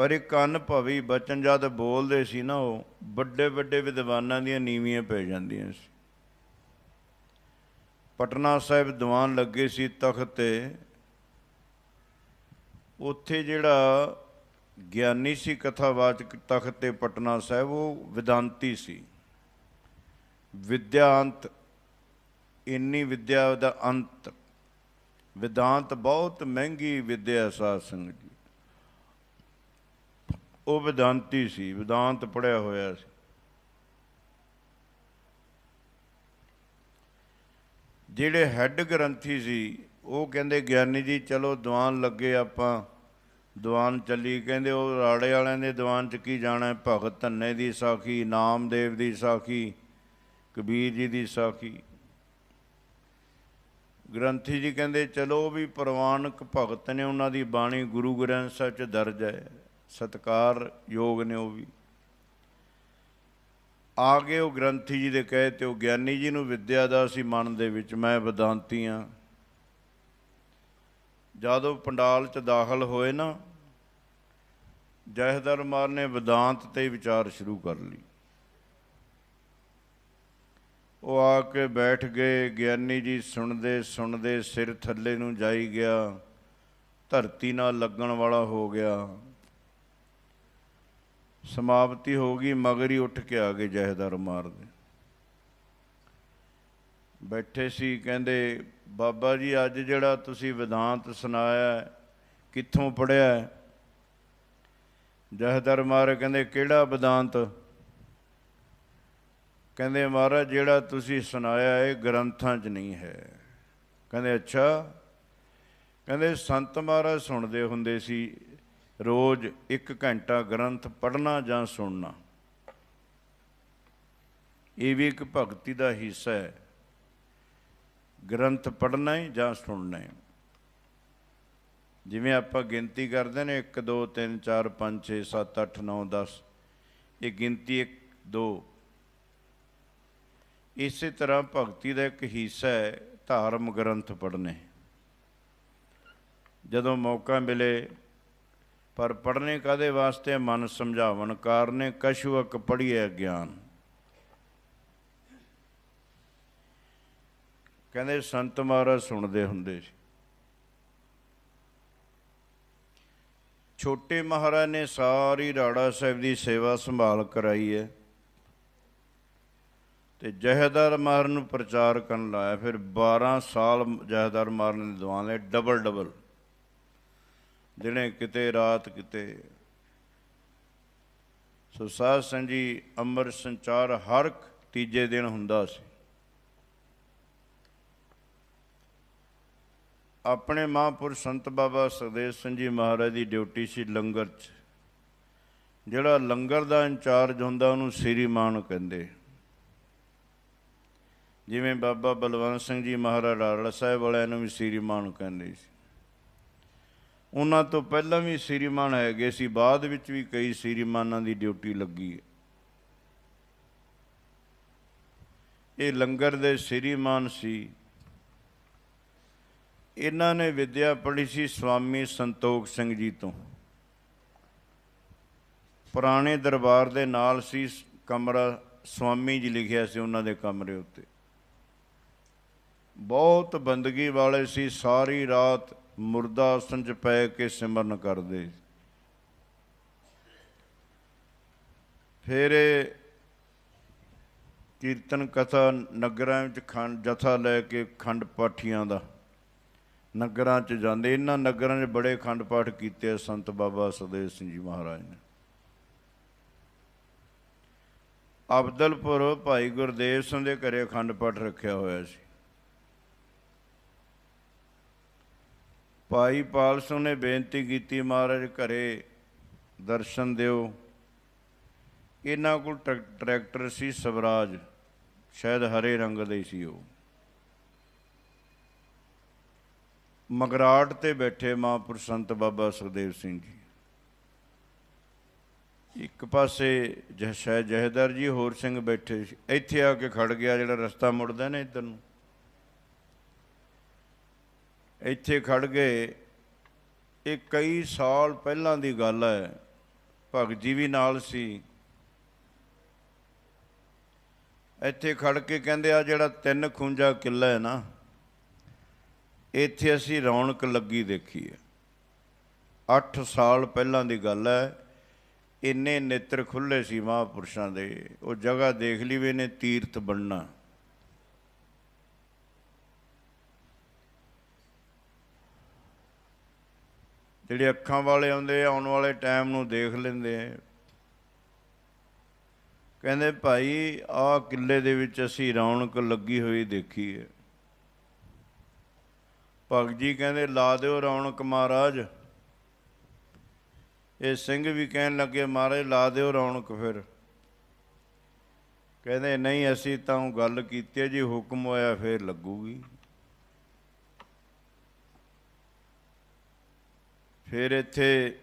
ਪਰ ਇਹ ਕੰਨ ਭਵੀ ਬਚਨ ਜਦ ਬੋਲਦੇ ਸੀ ਨਾ ਉਹ, ਵੱਡੇ ਵੱਡੇ ਵਿਦਵਾਨਾਂ ਦੀਆਂ ਨੀਵੀਆਂ ਪੈ ਜਾਂਦੀਆਂ ਸੀ। ਪਟਨਾ ਸਾਹਿਬ ਦੀਵਾਨ ਲੱਗੇ ਸੀ ਤਖਤ ਤੇ। ਉੱਥੇ ਜਿਹੜਾ ਗਿਆਨੀ ਸੀ ਕਥਾਵਾਚਕ ਤਖਤ ਤੇ ਪਟਨਾ ਸਾਹਿਬ, ਉਹ ਵਿਦਾਂਤੀ ਸੀ। ਵਿਦਿਆੰਤ, ਇੰਨੀ ਵਿਦਿਆ ਦਾ ਅੰਤ। ਵਿਦਾਂਤ ਬਹੁਤ ਮਹਿੰਗੀ ਵਿਦਿਆ ਸਾਧ ਸੰਗਤ ਜੀ। ਉਹ ਵਿਦਾਂਤੀ ਸੀ, ਵਿਦਾਂਤ ਪੜਿਆ ਹੋਇਆ ਸੀ। ਜਿਹੜੇ ਹੈੱਡ ਗ੍ਰੰਥੀ ਸੀ, ਉਹ ਕਹਿੰਦੇ, ਗਿਆਨੀ ਜੀ, ਚਲੋ ਦੀਵਾਨ ਲੱਗੇ ਆਪਾਂ। ਦੀਵਾਨ ਚੱਲੀ, ਕਹਿੰਦੇ, ਉਹ ਰਾੜੇ ਵਾਲਿਆਂ ਦੇ ਦੀਵਾਨ ਚ ਕੀ ਜਾਣਾ ਭਗਤ ਧੰਨੇ ਦੀ ਸਾਖੀ, ਨਾਮਦੇਵ ਦੀ ਸਾਖੀ, ਕਬੀਰ ਜੀ ਦੀ ਸਾਖੀ। ਗ੍ਰੰਥੀ ਜੀ ਕਹਿੰਦੇ, ਚਲੋ ਉਹ ਵੀ ਪ੍ਰਵਾਨਕ ਭਗਤ ਨੇ ਉਹਨਾਂ ਦੀ ਬਾਣੀ ਗੁਰੂ ਗ੍ਰੰਥ ਸਾਹਿਬ ਚ ਦਰਜ ਹੈ। ਸਤਕਾਰ ਯੋਗ ਨੇ ਉਹ ਵੀ। ਆ ਗਏ ਉਹ ਗ੍ਰੰਥੀ ਜੀ ਦੇ ਕਹੇ ਤੇ ਉਹ ਗਿਆਨੀ ਜੀ ਨੂੰ ਵਿਦਿਆ ਦਾ ਸੀ ਮਨ ਦੇ ਵਿੱਚ, ਮੈਂ ਵਿਦਾਂਤੀ ਆ ਜਦੋਂ ਪੰਡਾਲ ਚ ਦਾਖਲ ਹੋਏ ਨਾ, ਜਹਦਰ ਮਾਰ ਨੇ ਵਿਦਾਂਤ ਤੇ ਵਿਚਾਰ ਸ਼ੁਰੂ ਕਰ ਲਈ ਉਹ ਆ ਕੇ ਬੈਠ ਗਏ, ਗਿਆਨੀ ਜੀ ਸੁਣਦੇ ਸੁਣਦੇ ਸਿਰ ਥੱਲੇ ਨੂੰ ਜਾਈ ਗਿਆ, ਧਰਤੀ ਨਾਲ ਲੱਗਣ ਵਾਲਾ ਹੋ ਗਿਆ। ਸਮਾਪਤੀ ਹੋ ਗਈ, ਮਗਰ ਹੀ ਉੱਠ ਕੇ ਆ ਗਏ ਜਹਦਰ ਮਾਰਦੇ ਬੈਠੇ ਸੀ, ਕਹਿੰਦੇ, ਬਾਬਾ ਜੀ, ਅੱਜ ਜਿਹੜਾ ਤੁਸੀਂ ਵਿਦਾਂਤ ਸੁਣਾਇਆ ਕਿੱਥੋਂ ਪੜਿਆ ਹੈ? ਜਹਦਰ ਮਾਰ ਕਹਿੰਦੇ, ਕਿਹੜਾ ਵਿਦਾਂਤ ਕਹਿੰਦੇ, ਮਹਾਰਾਜ, ਜਿਹੜਾ ਤੁਸੀਂ ਸੁਣਾਇਆ ਇਹ ਗ੍ਰੰਥਾਂ 'ਚ ਨਹੀਂ ਹੈ। ਕਹਿੰਦੇ, ਅੱਛਾ। ਕਹਿੰਦੇ, ਸੰਤ ਮਹਾਰਾਜ ਸੁਣਦੇ ਹੁੰਦੇ ਸੀ ਰੋਜ਼ 1 ਘੰਟਾ ਗ੍ਰੰਥ ਪੜ੍ਹਨਾ ਜਾਂ ਸੁਣਨਾ। ਇਹ ਵੀ ਇੱਕ ਭਗਤੀ ਦਾ ਹਿੱਸਾ ਹੈ। ਗ੍ਰੰਥ ਪੜ੍ਹਨਾ ਹੈ ਜਾਂ ਸੁਣਨਾ ਹੈ? ਜਿਵੇਂ ਆਪਾਂ ਗਿਣਤੀ ਕਰਦੇ ਨੇ 1 2 3 4 5 6 7 8 9 10 ਇਹ ਗਿਣਤੀ 1 2 ਇਸੇ ਤਰ੍ਹਾਂ ਭਗਤੀ ਦਾ ਇੱਕ ਹਿੱਸਾ ਹੈ ਧਾਰਮ ਗ੍ਰੰਥ ਪੜ੍ਹਨੇ। ਜਦੋਂ ਮੌਕਾ ਮਿਲੇ ਪਰ ਪੜ੍ਹਨੇ ਕਾਦੇ ਵਾਸਤੇ? ਮਨ ਸਮਝਾਵਣ ਕਾਰਨੇ, ਕਛੁਅਕ ਪੜ੍ਹੀਐ ਗਿਆਨ ਕਹਿੰਦੇ ਸੰਤ ਮਹਾਰਾਜ ਸੁਣਦੇ ਹੁੰਦੇ ਸੀ। ਛੋਟੇ ਮਹਾਰਾਜ ਨੇ ਸਾਰੀ ਰਾੜਾ ਸਾਹਿਬ ਦੀ ਸੇਵਾ ਸੰਭਾਲ ਕਰਾਈ ਹੈ। ਤੇ ਜਹੇਦਾਰ ਮਾਰ ਨੂੰ ਪ੍ਰਚਾਰ ਕਰਨ ਲਾਇਆ। ਫਿਰ 12 ਸਾਲ ਜਹੇਦਾਰ ਮਾਰ ਨੇ ਦੀਵਾਨ ਲਏ ਡਬਲ ਡਬਲ ਦਿਨੇ ਕਿਤੇ, ਰਾਤ ਕਿਤੇ। ਸੋ ਸਾਧ ਸੰਗ ਜੀ ਅੰਮ੍ਰਿਤ ਸੰਚਾਰ ਹਰ ਤੀਜੇ ਦਿਨ ਹੁੰਦਾ ਸੀ। ਆਪਣੇ ਮਹਾਂਪੁਰਸ਼ ਸੰਤ ਬਾਬਾ ਸੁਖਦੇਵ ਸਿੰਘ ਜੀ ਮਹਾਰਾਜ ਦੀ ਡਿਊਟੀ ਸੀ ਲੰਗਰ 'ਚ। ਜਿਹੜਾ ਲੰਗਰ ਦਾ ਇੰਚਾਰਜ ਹੁੰਦਾ, ਉਹਨੂੰ ਸ੍ਰੀਮਾਨ ਕਹਿੰਦੇ। ਜਿਵੇਂ ਬਾਬਾ ਬਲਵੰਤ ਸਿੰਘ ਜੀ ਮਹਾਰਾਜ ਰਾੜਾ ਸਾਹਿਬ ਵਾਲਿਆਂ ਨੂੰ ਵੀ ਸ੍ਰੀਮਾਨ ਕਹਿੰਦੇ ਸੀ। ਉਹਨਾਂ ਤੋਂ ਪਹਿਲਾਂ ਵੀ ਸ੍ਰੀਮਾਨ ਹੈਗੇ ਸੀ, ਬਾਅਦ ਵਿੱਚ ਵੀ ਕਈ ਸ੍ਰੀਮਾਨਾਂ ਦੀ ਡਿਊਟੀ ਲੱਗੀ ਹੈ। ਇਹ ਲੰਗਰ ਦੇ ਸ੍ਰੀਮਾਨ ਸੀ। ਇਹਨਾਂ ਨੇ ਵਿਦਿਆ ਪੜ੍ਹੀ ਸੀ ਸਵਾਮੀ ਸੰਤੋਖ ਸਿੰਘ ਜੀ ਤੋਂ। ਪੁਰਾਣੇ ਦਰਬਾਰ ਦੇ ਨਾਲ ਸੀ ਕਮਰਾ, ਸਵਾਮੀ ਜੀ ਲਿਖਿਆ ਸੀ ਉਹਨਾਂ ਦੇ ਕਮਰੇ ਉੱਤੇ। ਬਹੁਤ ਬੰਦਗੀ ਵਾਲੇ ਸੀ, ਸਾਰੀ ਰਾਤ ਮੁਰਦਾ ਆਸਣ 'ਚ ਪੈ ਕੇ ਸਿਮਰਨ ਕਰਦੇ। ਫਿਰ ਕੀਰਤਨ ਕਥਾ ਨਗਰਾਂ ਵਿੱਚ ਖੰਡ, ਜਥਾ ਲੈ ਕੇ ਖੰਡ ਪਾਠੀਆਂ ਦਾ। ਨਗਰਾਂ 'ਚ ਜਾਂਦੇ, ਇਹਨਾਂ ਨਗਰਾਂ 'ਚ ਬੜੇ ਖੰਡ ਪਾਠ ਕੀਤੇ ਸੰਤ ਬਾਬਾ ਸੁਖਦੇਵ ਸਿੰਘ ਜੀ ਮਹਾਰਾਜ ਨੇ। ਅਬਦਲਪੁਰ ਭਾਈ ਗੁਰਦੇਵ ਸਿੰਘ ਦੇ ਘਰੇ ਅਖੰਡ ਪਾਠ ਰੱਖਿਆ ਹੋਇਆ ਸੀ। ਭਾਈ ਪਾਲ ਸਿੰਘ ਨੇ ਬੇਨਤੀ ਕੀਤੀ ਮਹਾਰਾਜ ਘਰੇ ਦਰਸ਼ਨ ਦਿਓ। ਇਹਨਾਂ ਕੋਲ ਟਰੈਕ- ਟਰੈਕਟਰ ਸੀ ਸਵਰਾਜ, ਸ਼ਾਇਦ ਹਰੇ ਰੰਗ ਦੇ ਸੀ ਉਹ। ਮਗਰਾਟ ਤੇ ਬੈਠੇ ਮਹਾਂਪੁਰਸ਼ ਸੰਤ ਬਾਬਾ ਸੁਖਦੇਵ ਸਿੰਘ ਜੀ। ਇੱਕ ਪਾਸੇ ਜਹ ਸ਼ਾਇਦ ਜਹੇਦਾਰ ਜੀ, ਹੋਰ ਸਿੰਘ ਬੈਠੇ ਸੀ। ਇੱਥੇ ਆ ਕੇ ਖੜ ਗਿਆ ਜਿਹੜਾ ਰਸਤਾ ਮੁੜਦਾ ਨਾ ਇੱਧਰ ਨੂੰ। ਇੱਥੇ ਖੜ ਗਏ। ਇਹ ਕਈ ਸਾਲ ਪਹਿਲਾਂ ਦੀ ਗੱਲ ਹੈ। ਭਗਤ ਜੀ ਵੀ ਨਾਲ ਸੀ। ਇੱਥੇ ਖੜ ਕੇ ਕਹਿੰਦੇ ਆ ਜਿਹੜਾ ਤਿੰਨ ਖੁੰਜਾ ਕਿੱਲਾ ਹੈ ਨਾ, ਇੱਥੇ ਅਸੀਂ ਰੌਣਕ ਲੱਗੀ ਦੇਖੀ ਹੈ। 8 ਸਾਲ ਪਹਿਲਾਂ ਦੀ ਗੱਲ ਹੈ। ਇੰਨੇ ਨੇਤਰ ਖੁੱਲੇ ਸੀ ਮਹਾਂਪੁਰਸ਼ਾਂ ਦੇ। ਉਹ ਜਗ੍ਹਾ ਦੇਖ ਲਈ ਵੀ ਇਹਨੇ ਤੀਰਥ ਬਣਨਾ। ਜਿਹੜੇ ਅੱਖਾਂ ਵਾਲੇ ਆਉਂਦੇ ਆਉਣ ਵਾਲੇ ਟਾਈਮ ਨੂੰ ਦੇਖ ਲੈਂਦੇ ਆ। ਕਹਿੰਦੇ, ਭਾਈ ਆਹ ਕਿੱਲੇ ਦੇ ਵਿੱਚ ਅਸੀਂ ਰੌਣਕ ਲੱਗੀ ਹੋਈ ਦੇਖੀ ਹੈ ਭਗਤ ਜੀ ਕਹਿੰਦੇ, ਲਾ ਦਿਓ ਰੌਣਕ ਮਹਾਰਾਜ। ਇਹ ਸਿੰਘ ਵੀ ਕਹਿਣ ਲੱਗੇ, ਮਹਾਰਾਜ, ਲਾ ਦਿਓ ਰੌਣਕ ਫਿਰ। ਕਹਿੰਦੇ, ਨਹੀਂ, ਅਸੀਂ ਤਾਂ ਉਹ ਗੱਲ ਕੀਤੀ ਜੀ ਹੁਕਮ ਹੋਇਆ ਫਿਰ ਲੱਗੂਗੀ। ਫਿਰ ਇੱਥੇ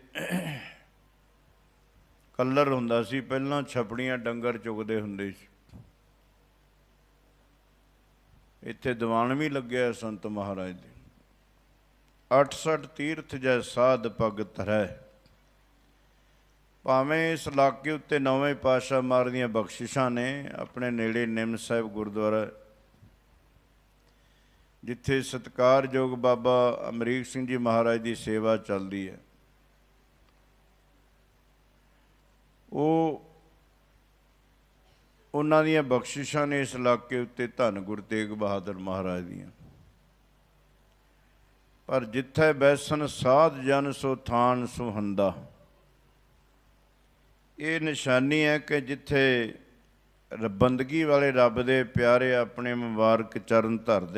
ਕੱਲਰ ਹੁੰਦਾ ਸੀ, ਪਹਿਲਾਂ ਛਪੜੀਆਂ ਡੰਗਰ ਚੁਗਦੇ ਹੁੰਦੇ ਸੀ। ਇੱਥੇ ਦੀਵਾਨ ਵੀ ਲੱਗਿਆ ਸੰਤ ਮਹਾਰਾਜ ਦੇ। 68 ਤੀਰਥ ਜੈ ਸਾਧ ਭਗਤ ਰਹਿ। ਭਾਵੇਂ ਇਸ ਇਲਾਕੇ ਉੱਤੇ ਨੌਵੇਂ ਪਾਤਸ਼ਾਹ ਮਾਰ ਦੀਆਂ ਬਖਸ਼ਿਸ਼ਾਂ ਨੇ, ਆਪਣੇ ਨੇੜੇ ਨਿੰਮ ਸਾਹਿਬ ਗੁਰਦੁਆਰਾ ਜਿੱਥੇ ਸਤਕਾਰਯੋਗ ਬਾਬਾ ਅਮਰੀਕ ਸਿੰਘ ਜੀ ਮਹਾਰਾਜ ਦੀ ਸੇਵਾ ਚੱਲਦੀ ਹੈ। ਉਹ ਉਹਨਾਂ ਦੀਆਂ ਬਖਸ਼ਿਸ਼ਾਂ ਨੇ ਇਸ ਇਲਾਕੇ ਉੱਤੇ ਧੰਨ ਗੁਰੂ ਤੇਗ ਬਹਾਦਰ ਮਹਾਰਾਜ ਦੀਆਂ। ਪਰ ਜਿੱਥੇ ਬੈਸਨ ਸਾਧ ਜਨ ਸੋ ਥਾਨ ਸੁਹੰਦਾ ਇਹ ਨਿਸ਼ਾਨੀ ਹੈ ਕਿ ਜਿੱਥੇ ਰ- ਬੰਦਗੀ ਵਾਲੇ ਰੱਬ ਦੇ ਪਿਆਰੇ ਆਪਣੇ ਮੁਬਾਰਕ ਚਰਨ ਧਰਦੇ